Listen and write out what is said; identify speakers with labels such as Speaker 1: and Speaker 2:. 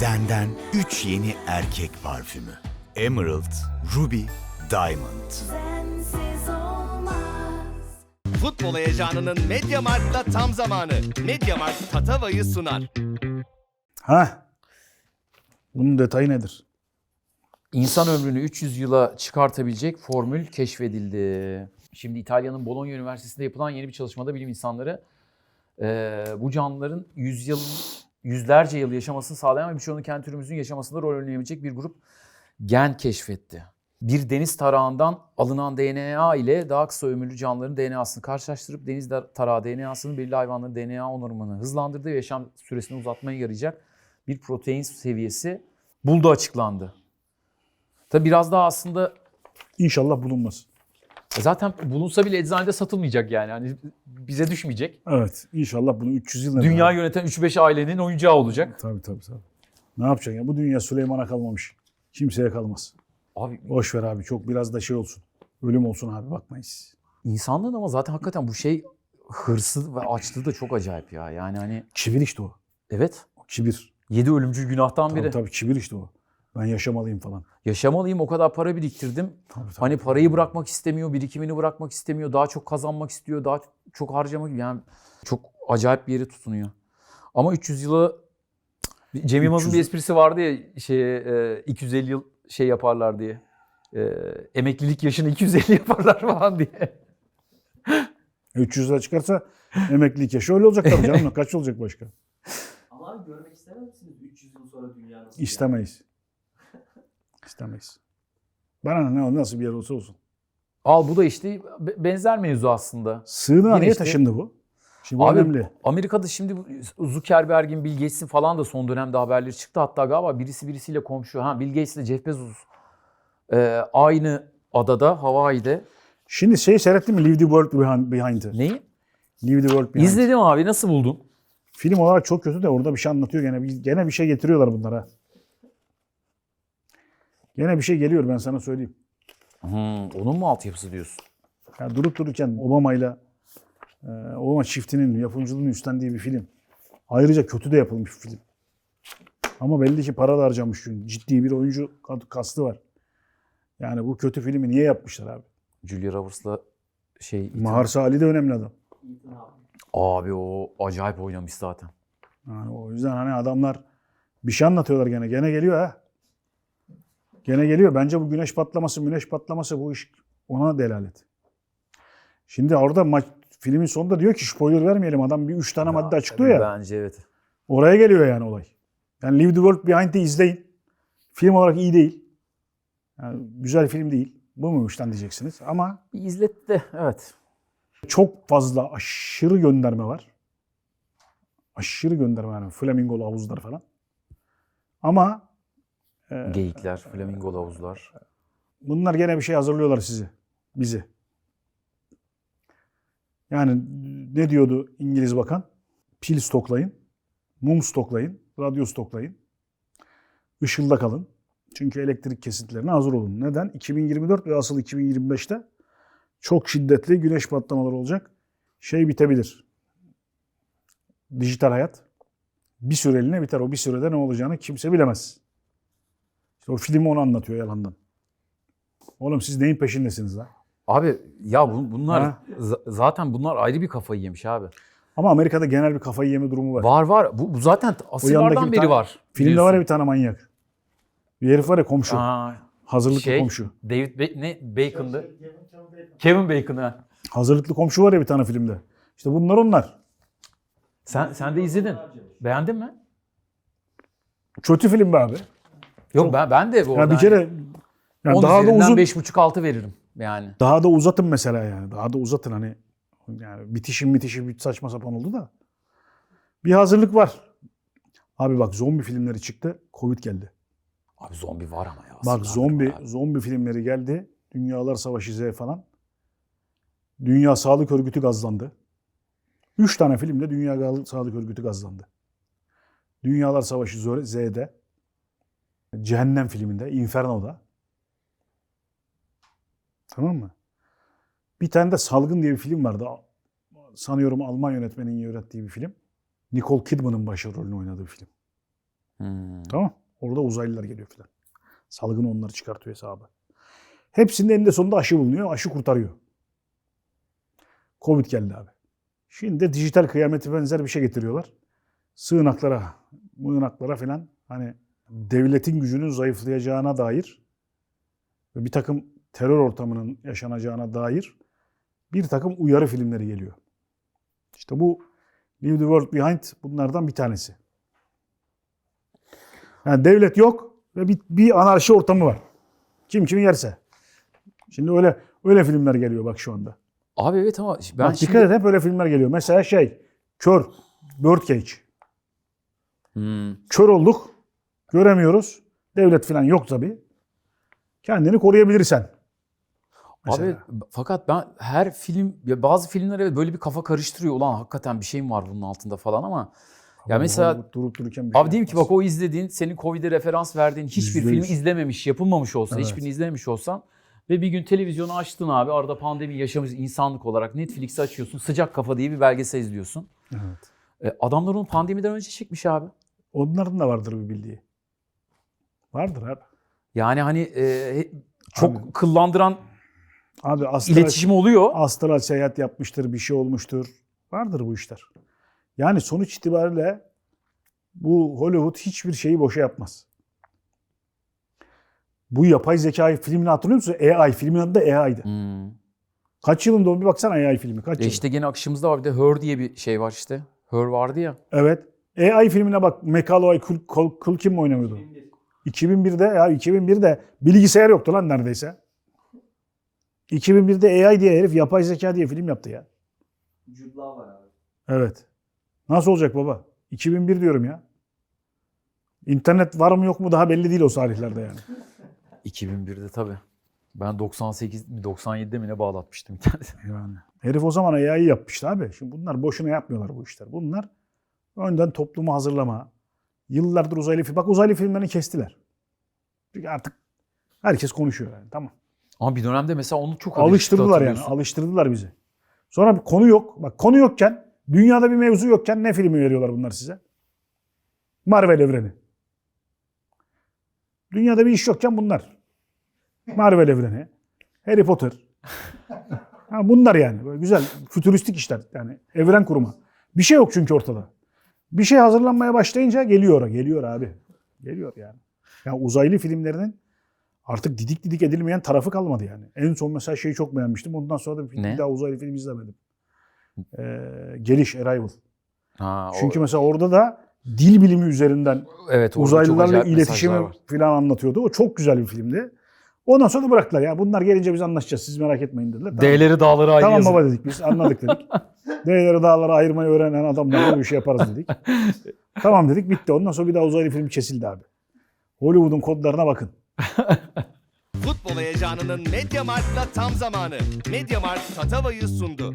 Speaker 1: Zen'den 3 yeni erkek parfümü. Emerald, Ruby, Diamond.
Speaker 2: Futbol heyecanının Mediamarkt'ta tam zamanı. Mediamarkt Tatava'yı sunar.
Speaker 3: Ha. Bunun detayı nedir?
Speaker 4: İnsan ömrünü 300 yıla çıkartabilecek formül keşfedildi. Şimdi İtalya'nın Bologna Üniversitesi'nde yapılan yeni bir çalışmada bilim insanları eee, bu canlıların yüz yıl, yüzlerce yıl yaşamasını sağlayan ve birçoğunun kendi türümüzün yaşamasında rol oynayabilecek bir grup gen keşfetti. Bir deniz tarağından alınan DNA ile daha kısa ömürlü canlıların DNA'sını karşılaştırıp deniz tarağı DNA'sının belirli hayvanların DNA onarımını hızlandırdığı ve yaşam süresini uzatmaya yarayacak bir protein seviyesi buldu açıklandı. Tabi biraz daha aslında
Speaker 3: İnşallah bulunmaz.
Speaker 4: Zaten bulunsa bile eczanede satılmayacak yani. Hani bize düşmeyecek.
Speaker 3: Evet. İnşallah bunu 300 yıl
Speaker 4: Dünya
Speaker 3: kadar-
Speaker 4: yöneten 3-5 ailenin oyuncağı olacak.
Speaker 3: Tabii tabii tabii. Ne yapacaksın ya? Bu dünya Süleyman'a kalmamış. Kimseye kalmaz.
Speaker 4: Abi
Speaker 3: Boş ver abi. Çok biraz da şey olsun. Ölüm olsun abi bakmayız.
Speaker 4: insanlığın ama zaten hakikaten bu şey hırsı ve açlığı da çok acayip ya. Yani hani
Speaker 3: Kibir işte o.
Speaker 4: evet
Speaker 3: O kibir.
Speaker 4: 7 ölümcül günahtan
Speaker 3: Tabii
Speaker 4: biri.
Speaker 3: tabii kibir işte o. Ben yaşamalıyım falan.
Speaker 4: Yaşamalıyım o kadar para biriktirdim.
Speaker 3: Tabii, tabii.
Speaker 4: Hani parayı bırakmak istemiyor, birikimini bırakmak istemiyor, daha çok kazanmak istiyor, daha çok harcamak yani çok acayip bir yere tutunuyor. Ama 300 yıla Cem Yılmaz'ın
Speaker 3: 300
Speaker 4: bir esprisi vardı ya şeye e, 250 yıl şey yaparlar diye. E, emeklilik yaşını 250 yaparlar falan diye.
Speaker 3: 300 lira çıkarsa emeklilik yaşı öyle olacak tabii canım. Kaç olacak başka?
Speaker 5: Ama abi görmek istemez misiniz 300 yıl sonra dünya nasıl?
Speaker 3: İstemeyiz. İstemeyiz. Bana ne nasıl bir yer olsa olsun.
Speaker 4: Al bu da işte be- benzer mevzu aslında.
Speaker 3: Sığınağa niye
Speaker 4: işte-
Speaker 3: taşındı bu? Şimdi
Speaker 4: Abi
Speaker 3: önemli.
Speaker 4: Amerika'da şimdi Zuckerberg'in, Bill Gates'in falan da son dönemde haberleri çıktı. Hatta galiba birisi birisiyle komşu. Ha Bill Gates ile Jeff Bezos e, aynı adada, Hawaii'de.
Speaker 3: Şimdi şey seyrettin mi? Leave the World Behind, Behind'ı.
Speaker 4: Neyi?
Speaker 3: Leave the World Behind.
Speaker 4: İzledim abi. Nasıl buldun?
Speaker 3: Film olarak çok kötü de orada bir şey anlatıyor gene. Gene bir şey getiriyorlar bunlara. Gene bir şey geliyor ben sana söyleyeyim.
Speaker 4: Hmm, onun mu altyapısı diyorsun?
Speaker 3: Ya durup dururken Obama'yla e, Obama çiftinin yapımcılığını üstlendiği bir film. Ayrıca kötü de yapılmış bir film. Ama belli ki para da harcamış çünkü. Ciddi bir oyuncu kastı var. Yani bu kötü filmi niye yapmışlar abi?
Speaker 4: Julia Roberts'la şey... Ethan-
Speaker 3: Maharsa Ali de önemli adam.
Speaker 5: Abi
Speaker 4: o acayip oynamış zaten.
Speaker 3: Yani o yüzden hani adamlar bir şey anlatıyorlar gene. Gene geliyor ha. Gene geliyor. Bence bu güneş patlaması, güneş patlaması bu iş ona delalet. Şimdi orada maç, filmin sonunda diyor ki spoiler vermeyelim. Adam bir üç tane madde açıklıyor ya.
Speaker 4: Bence evet.
Speaker 3: Oraya geliyor yani olay. Yani Leave the World Behind'i izleyin. Film olarak iyi değil. Yani güzel film değil. Bu muymuş lan diyeceksiniz. Ama
Speaker 4: Bir izlet de evet.
Speaker 3: çok fazla aşırı gönderme var. Aşırı gönderme var. Flamingolu havuzlar falan. Ama
Speaker 4: Geyikler, flamingo havuzlar.
Speaker 3: bunlar gene bir şey hazırlıyorlar sizi. Bizi. Yani ne diyordu İngiliz bakan? Pil stoklayın, mum stoklayın, radyo stoklayın. Işılda kalın. Çünkü elektrik kesintilerine hazır olun. Neden? 2024 ve asıl 2025'te çok şiddetli güneş patlamaları olacak. Şey bitebilir. Dijital hayat. Bir süreliğine biter. O bir sürede ne olacağını kimse bilemez. İşte o film onu anlatıyor yalandan. Oğlum siz neyin peşindesiniz lan?
Speaker 4: Abi ya bu- bunlar
Speaker 3: Ha?
Speaker 4: zaten bunlar ayrı bir kafayı yemiş abi.
Speaker 3: Ama Amerika'da genel bir kafayı yeme durumu var.
Speaker 4: Var var. Bu, bu zaten asırlardan beri var.
Speaker 3: Filmde
Speaker 4: biliyorsun.
Speaker 3: var ya bir tane manyak. Bir herif var ya komşu.
Speaker 4: Aa,
Speaker 3: hazırlıklı
Speaker 4: şey,
Speaker 3: komşu.
Speaker 4: David Ba- ne Bacon'dı? Kevin Bacon ha.
Speaker 3: Hazırlıklı komşu var ya bir tane filmde. İşte bunlar onlar.
Speaker 4: Sen sen de izledin. Beğendin mi?
Speaker 3: Kötü film be abi.
Speaker 4: Yok ben ben de bu
Speaker 3: Ya bir kere yani daha da uzun
Speaker 4: 5.5-6 veririm yani.
Speaker 3: daha da uzatın mesela yani. Daha da uzatın hani yani bitişim bitişim bir saçma sapan oldu da. Bir hazırlık var. Abi bak zombi filmleri çıktı. Covid geldi.
Speaker 4: Abi zombi var ama ya.
Speaker 3: Bak zombi
Speaker 4: abi.
Speaker 3: zombi filmleri geldi. Dünyalar Savaşı Z falan. Dünya Sağlık Örgütü gazlandı. Üç tane filmde Dünya Gal- Sağlık Örgütü gazlandı. Dünyalar Savaşı Zö- Z'de. Cehennem filminde, Inferno'da. Tamam mı? Bir tane de Salgın diye bir film vardı. Sanıyorum Alman yönetmenin yönettiği bir film. Nicole Kidman'ın başrolünü oynadığı bir film.
Speaker 4: Hmm.
Speaker 3: Tamam. Orada uzaylılar geliyor filan. Salgın onları çıkartıyor hesabı. Hepsinin eninde sonunda aşı bulunuyor. Aşı kurtarıyor. Covid geldi abi. Şimdi de dijital kıyameti benzer bir şey getiriyorlar. Sığınaklara, mığınaklara filan hani devletin gücünün zayıflayacağına dair ve bir takım terör ortamının yaşanacağına dair bir takım uyarı filmleri geliyor. İşte bu Leave the World Behind bunlardan bir tanesi. Yani devlet yok ve bir, bir anarşi ortamı var. Kim kimi yerse. Şimdi öyle öyle filmler geliyor bak şu anda.
Speaker 4: Abi evet ama ben
Speaker 3: bak,
Speaker 4: şimdi...
Speaker 3: dikkat et hep öyle filmler geliyor. Mesela şey Kör, Birdcage.
Speaker 4: Hmm.
Speaker 3: Kör olduk, göremiyoruz. Devlet falan yok tabii. Kendini koruyabilirsen. Mesela.
Speaker 4: Abi fakat ben her film ya bazı filmler evet böyle bir kafa karıştırıyor. Ulan hakikaten bir şey mi var bunun altında falan ama ya
Speaker 3: Ama
Speaker 4: mesela
Speaker 3: durup dururken bir şey
Speaker 4: Abi diyeyim ki bak o izlediğin, senin Covid'e referans verdiğin hiçbir
Speaker 3: Yüzde
Speaker 4: film
Speaker 3: yüz.
Speaker 4: izlememiş, yapılmamış olsa,
Speaker 3: Evet.
Speaker 4: hiçbirini izlememiş olsan ve bir gün televizyonu açtın abi, arada pandemi yaşamış insanlık olarak Netflix'i açıyorsun, Sıcak Kafa diye bir belgesel izliyorsun.
Speaker 3: Evet.
Speaker 4: E, adamlar onu pandemiden önce çekmiş abi.
Speaker 3: Onların da vardır bir bildiği. Vardır abi.
Speaker 4: Yani hani e, çok
Speaker 3: Abi.
Speaker 4: kıllandıran
Speaker 3: Abi astral,
Speaker 4: iletişim oluyor.
Speaker 3: astral seyahat yapmıştır, bir şey olmuştur. Vardır bu işler. Yani sonuç itibariyle bu Hollywood hiçbir şeyi boşa yapmaz. Bu yapay zeka filmini hatırlıyor musun? AI. Filmin adı da AI'dı.
Speaker 4: Hmm.
Speaker 3: Kaç yılında o bir baksana AI filmi. Kaç
Speaker 4: E işte gene akışımızda var bir de Her diye bir şey var işte. Her vardı ya.
Speaker 3: Evet. AI filmine bak. Macaulay Culkin mi oynuyordu? 2001'de ya 2001'de bilgisayar yoktu lan neredeyse. 2001'de AI diye herif yapay zeka diye film yaptı ya.
Speaker 5: Law var abi.
Speaker 3: Evet. Nasıl olacak baba? 2001 diyorum ya. İnternet var mı yok mu daha belli değil o tarihlerde yani.
Speaker 4: 2001'de tabii. Ben 98 mi 97'de mi ne bağlatmıştım internete.
Speaker 3: Yani. Herif o zaman AI'yi yapmıştı abi. Şimdi bunlar boşuna yapmıyorlar bu işler. Bunlar önden toplumu hazırlama. Yıllardır uzaylı film. Bak uzaylı filmlerini kestiler. Çünkü artık herkes konuşuyor yani. Tamam.
Speaker 4: Ama bir dönemde mesela onu çok
Speaker 3: Alıştırdılar yani. Alıştırdılar bizi. Sonra bir konu yok. Bak konu yokken, dünyada bir mevzu yokken ne filmi veriyorlar bunlar size? Marvel evreni. Dünyada bir iş yokken bunlar. Marvel evreni. Harry Potter. Ha, bunlar yani. Böyle güzel, fütüristik işler. Yani evren kurma. Bir şey yok çünkü ortada. Bir şey hazırlanmaya başlayınca geliyor. Geliyor abi. Geliyor yani. Yani uzaylı filmlerinin artık didik didik edilmeyen tarafı kalmadı yani. En son mesela şeyi çok beğenmiştim. Ondan sonra da bir, film- bir daha uzaylı film izlemedim. Ee, Geliş, Arrival.
Speaker 4: Ha, o-
Speaker 3: Çünkü mesela orada da dil bilimi üzerinden
Speaker 4: evet,
Speaker 3: uzaylılarla iletişimi falan anlatıyordu. O çok güzel bir filmdi. Ondan sonra da bıraktılar. Ya bunlar gelince biz anlaşacağız. Siz merak etmeyin dediler. Tamam.
Speaker 4: D'leri dağları ayrı
Speaker 3: Tamam baba dedik biz anladık dedik. D'leri dağlara ayırmayı öğrenen adamlarla bu işi yaparız dedik. tamam dedik bitti. Ondan sonra bir daha uzaylı film kesildi abi. Hollywood'un kodlarına bakın.
Speaker 2: Futbol heyecanının Mediamarkt'la tam zamanı. Mediamart Tatava'yı sundu.